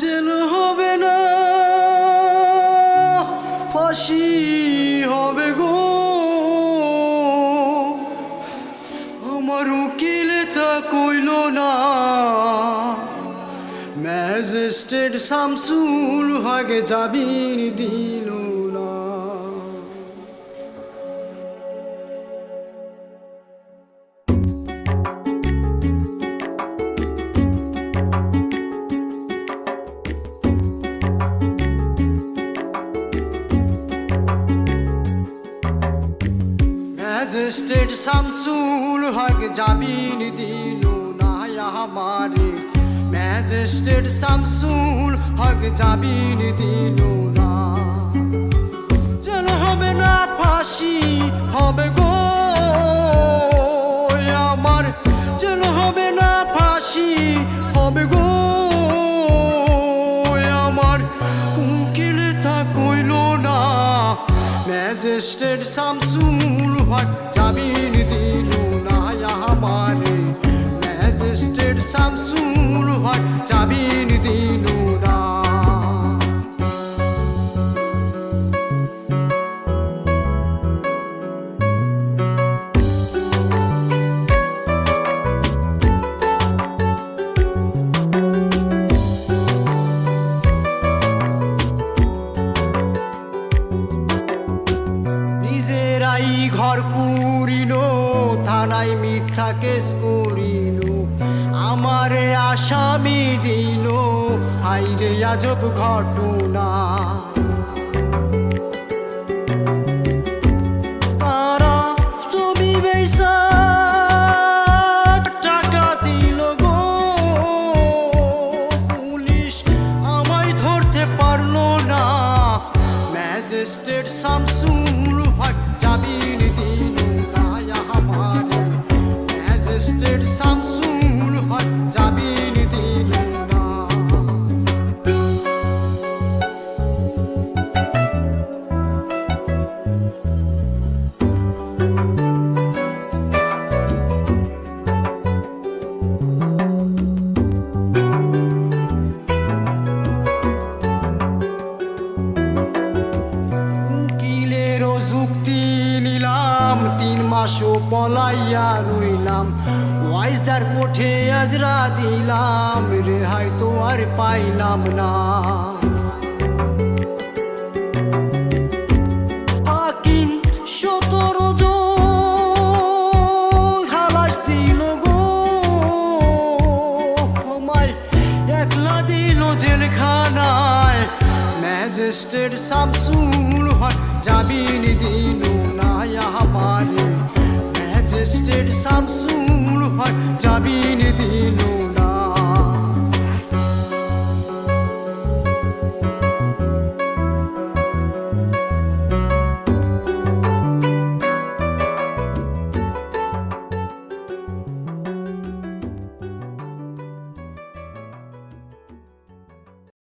Jail হবে না। ফাঁসি হবে গো। আমার উকিল তা কইল না। ম্যাজিস্ট্রেট শামসুল হাগে যাবিন দিল ম্যাজিস্ট্রেট শামসুল হক জামিন দিল না আমারে ম্যাজিস্ট্রেট শামসুল হক জামিন দিল না চল হবে না ফাঁসি হবে গো আমার চল হবে না ফাঁসি হবে গো ম্যাজিস্ট্রেট শামসুল হক জামিন দিল না আমারে ম্যাজিস্ট্রেট শামসুল হক জামিন দিল ঘর কুড়িল থানায় মিথ্যা কেস করিল আমারে আসামি দিল হাইরে আজব ঘটনা। তারা জমি ম্যাজিস্ট্রেট শামসুল হক জামিন দিল যুক্তি নিলাম তিন মাসও পলাইয়া রইলাম। ওয়াইজদার কোঠে আজরা দিলাম রেহাই তো আর পাইলাম না। জেলখানায়। ম্যাজিস্ট্রেট শামসুল হক জামিন দিল না আমারে ম্যাজিস্ট্রেট জামিন দিল